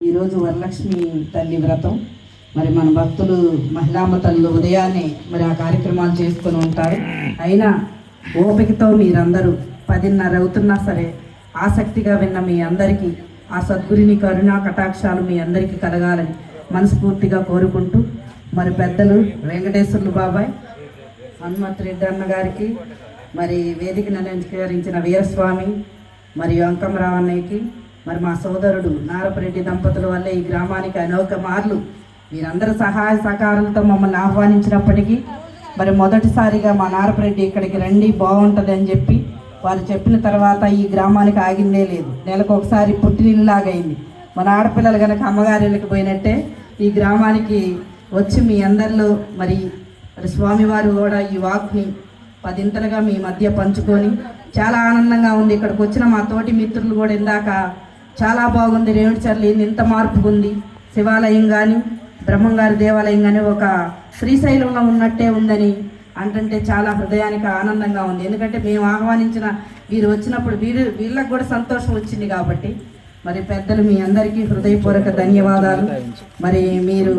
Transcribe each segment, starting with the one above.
ఈరోజు వరలక్ష్మి తల్లి వ్రతం. మరి మన భక్తులు మహిళామ తల్లులు ఉదయాన్నే మరి ఆ కార్యక్రమాలు చేసుకొని ఉంటారు. అయినా ఓపికతో మీరందరూ పదిన్నర అవుతున్నా సరే ఆసక్తిగా విన్న మీ అందరికీ ఆ సద్గురిని కరుణా కటాక్షాలు మీ అందరికీ కలగాలని మనస్ఫూర్తిగా కోరుకుంటూ మరి పెద్దలు వెంకటేశ్వర్లు బాబాయ్ హనుమంత్ రెడ్డి అన్న గారికి మరి వేదికను అలంకరించిన వీరస్వామి మరియు అంకమరావు అన్నయ్యకి మరి మా సోదరుడు నారపరెడ్డి దంపతుల వల్లే ఈ గ్రామానికి అనేక మార్లు మీరందరూ సహాయ సహకారాలతో మమ్మల్ని ఆహ్వానించినప్పటికీ మరి మొదటిసారిగా మా నారపరెడ్డి ఇక్కడికి రండి బాగుంటుంది అని చెప్పి వారు చెప్పిన తర్వాత ఈ గ్రామానికి ఆగిందే లేదు. నెలకు ఒకసారి పుట్టినిల్లాగైంది మన ఆడపిల్లలు కనుక అమ్మగారిళ్ళకి పోయినట్టే ఈ గ్రామానికి వచ్చి మీ అందరిలో మరి మరి స్వామివారు కూడా ఈ వాక్ని పదింతలుగా మీ మధ్య పంచుకొని చాలా ఆనందంగా ఉంది. ఇక్కడికి వచ్చిన మా తోటి మిత్రులు కూడా ఇందాక చాలా బాగుంది రేవుడి ఇంత మార్పు ఉంది? శివాలయం కానీ బ్రహ్మంగారి దేవాలయం కానీ ఒక శ్రీశైలంలో ఉన్నట్టే ఉందని అంటుంటే చాలా హృదయానికి ఆనందంగా ఉంది. ఎందుకంటే మేము ఆహ్వానించిన వీరు వచ్చినప్పుడు వీరు వీళ్ళకి కూడా సంతోషం వచ్చింది కాబట్టి మరి పెద్దలు మీ అందరికీ హృదయపూర్వక ధన్యవాదాలు. మరి మీరు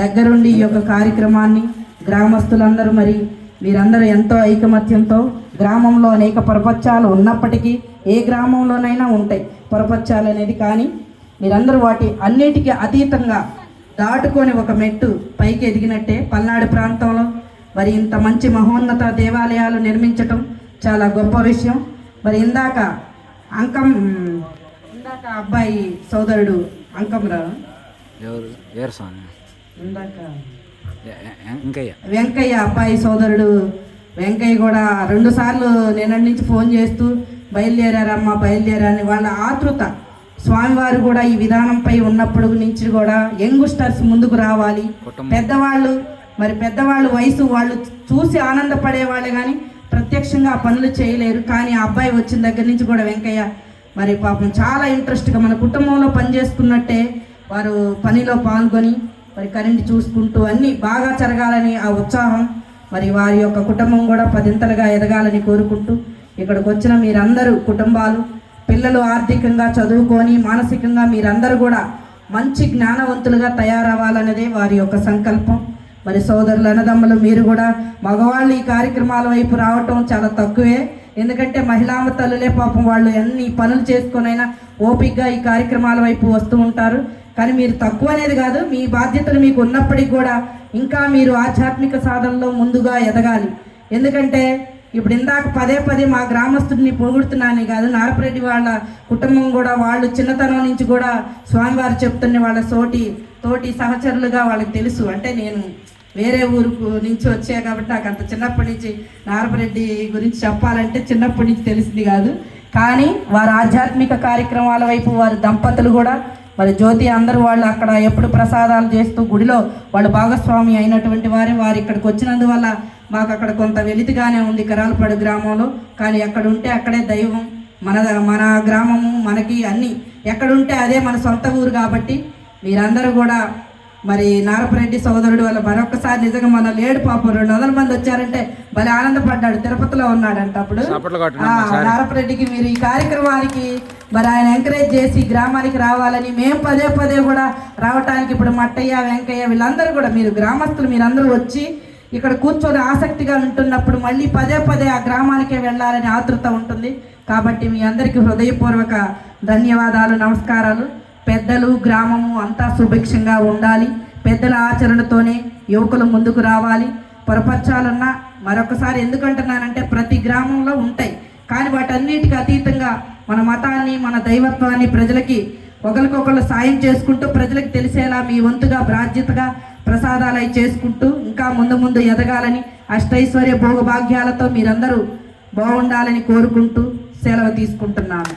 దగ్గరుండి ఈ యొక్క కార్యక్రమాన్ని గ్రామస్తులందరూ మరి మీరందరూ ఎంతో ఐకమత్యంతో గ్రామంలో అనేక ప్రపంచాలు ఉన్నప్పటికీ ఏ గ్రామంలోనైనా ఉంటాయి ప్రపంచాలు అనేది కానీ మీరందరూ వాటి అన్నిటికీ అతీతంగా దాటుకొని ఒక మెట్టు పైకి ఎదిగినట్టే పల్నాడు ప్రాంతంలో మరి ఇంత మంచి మహోన్నత దేవాలయాలు నిర్మించటం చాలా గొప్ప విషయం. మరి ఇందాక అంకం ఇందాక అబ్బాయి సోదరుడు ఎవరు? స్వామి ఇందాక ఇంకయ్య వెంకయ్య. అబ్బాయి సోదరుడు వెంకయ్య కూడా రెండు సార్లు నిన్నటి నుంచి ఫోన్ చేస్తూ బయలుదేరారమ్మా బయలుదేరారని వాళ్ళ ఆతృత. స్వామివారు కూడా ఈ విధానంపై ఉన్నప్పుడు నుంచి కూడా యంగుస్టర్స్ ముందుకు రావాలి. పెద్దవాళ్ళు మరి పెద్దవాళ్ళు వయసు వాళ్ళు చూసి ఆనందపడే వాళ్ళే కానీ ప్రత్యక్షంగా ఆ పనులు చేయలేరు. కానీ ఆ అబ్బాయి వచ్చిన దగ్గర నుంచి కూడా వెంకయ్య మరి పాపం చాలా ఇంట్రెస్ట్గా మన కుటుంబంలో పనిచేస్తున్నట్టే వారు పనిలో పాల్గొని మరి కరెంట్ చూసుకుంటూ అన్నీ బాగా జరగాలని ఆ ఉత్సాహం మరి వారి యొక్క కుటుంబం కూడా పదింతలుగా ఎదగాలని కోరుకుంటూ ఇక్కడికి వచ్చిన మీరందరూ కుటుంబాలు పిల్లలు ఆర్థికంగా చదువుకొని మానసికంగా మీరందరూ కూడా మంచి జ్ఞానవంతులుగా తయారవ్వాలన్నదే వారి యొక్క సంకల్పం. మరి సోదరులు అన్నదమ్ములు మీరు కూడా మగవాళ్ళు ఈ కార్యక్రమాల వైపు రావటం చాలా తక్కువే. ఎందుకంటే మహిళామ తల్లులే పాపం వాళ్ళు ఎన్ని పనులు చేసుకొనైనా ఓపికగా ఈ కార్యక్రమాల వైపు వస్తూ ఉంటారు. కానీ మీరు తక్కువ అనేది కాదు మీ బాధ్యతలు మీకు ఉన్నప్పటికీ కూడా ఇంకా మీరు ఆధ్యాత్మిక సాధనలో ముందుగా ఎదగాలి. ఎందుకంటే ఇప్పుడు ఇందాక పదే పదే మా గ్రామస్తుడిని పొగుడుతున్నాను కాదు నారపరెడ్డి వాళ్ళ కుటుంబం కూడా వాళ్ళు చిన్నతనం నుంచి కూడా స్వామివారు చెప్తున్న వాళ్ళ తోటి తోటి సహచరులుగా వాళ్ళకి తెలుసు. అంటే నేను వేరే ఊరు నుంచి వచ్చా కాబట్టి నాకు అంత చిన్నప్పటి నుంచి నారపరెడ్డి గురించి చెప్పాలంటే చిన్నప్పటి నుంచి తెలిసింది కాదు. కానీ వారు ఆధ్యాత్మిక కార్యక్రమాల వైపు వారి దంపతులు కూడా. మరి జ్యోతి అందరూ వాళ్ళు అక్కడ ఎప్పుడు ప్రసాదాలు చేస్తూ గుడిలో వాళ్ళు భాగస్వామి అయినటువంటి వారే వారు ఇక్కడికి వచ్చినందువల్ల మాకు అక్కడ కొంత వెలితిగానే ఉంది కరాలపాడు గ్రామంలో. కానీ ఎక్కడ ఉంటే అక్కడే దైవం మన మన గ్రామము మనకి అన్నీ ఎక్కడుంటే అదే మన సొంత ఊరు కాబట్టి మీరందరూ కూడా మరి నారపరెడ్డి సోదరుడు వల్ల మరొకసారి నిజంగా మన లేడు పాపం రెండు వందల మంది వచ్చారంటే భలే ఆనందపడ్డాడు తిరుపతిలో ఉన్నాడంట అప్పుడు. నారపరెడ్డికి మీరు ఈ కార్యక్రమానికి మరి ఆయన ఎంకరేజ్ చేసి గ్రామానికి రావాలని మేము పదే పదే కూడా రావటానికి ఇప్పుడు మట్టయ్య వెంకయ్య వీళ్ళందరూ కూడా మీరు గ్రామస్తులు మీరందరూ వచ్చి ఇక్కడ కూర్చొని ఆసక్తిగా ఉంటున్నప్పుడు మళ్ళీ పదే పదే ఆ గ్రామానికే వెళ్ళాలని ఆతృత ఉంటుంది. కాబట్టి మీ అందరికీ హృదయపూర్వక ధన్యవాదాలు నమస్కారాలు. పెద్దలు గ్రామము అంతా సుభిక్షంగా ఉండాలి. పెద్దల ఆచరణతోనే యువకులు ముందుకు రావాలి. పొరపరచాలన్నా మరొకసారి ఎందుకంటున్నానంటే ప్రతి గ్రామంలో ఉంటాయి. కానీ వాటన్నిటికీ అతీతంగా మన మతాన్ని మన దైవత్వాన్ని ప్రజలకి ఒకరికొకరు సాయం చేసుకుంటూ ప్రజలకు తెలిసేలా మీ వంతుగా బాధ్యతగా ప్రసాదాలు చేసుకుంటూ ఇంకా ముందు ముందు ఎదగాలని అష్టైశ్వర్య భోగభాగ్యాలతో మీరందరూ బాగుండాలని కోరుకుంటూ సెలవు తీసుకుంటున్నాను.